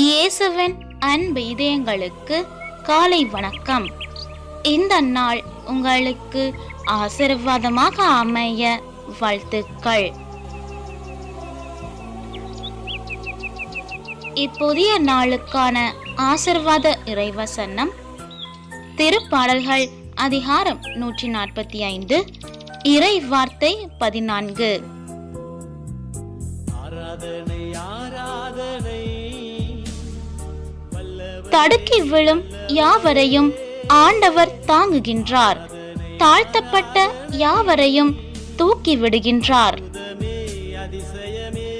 இயேசுவின் அன்பு இதயங்களுக்கு காலை வணக்கம். இந்த நாள் உங்களுக்கு ஆசீர்வாதமாக அமைய வாழ்த்துக்கள். இப்புதிய நாளுக்கான ஆசிர்வாத இறைவசனம் திருப்பாடல்கள் அதிகாரம் நூற்றி நாற்பத்தி ஐந்து இறை வார்த்தை பதினான்கு ஆராதனை. தடுக்கி விழும் யாவரையும் ஆண்டவர் தாங்குகின்றார். தாழ்த்தப்பட்ட யாவரையும் தூக்கி விடுகின்றார். அதிசயமே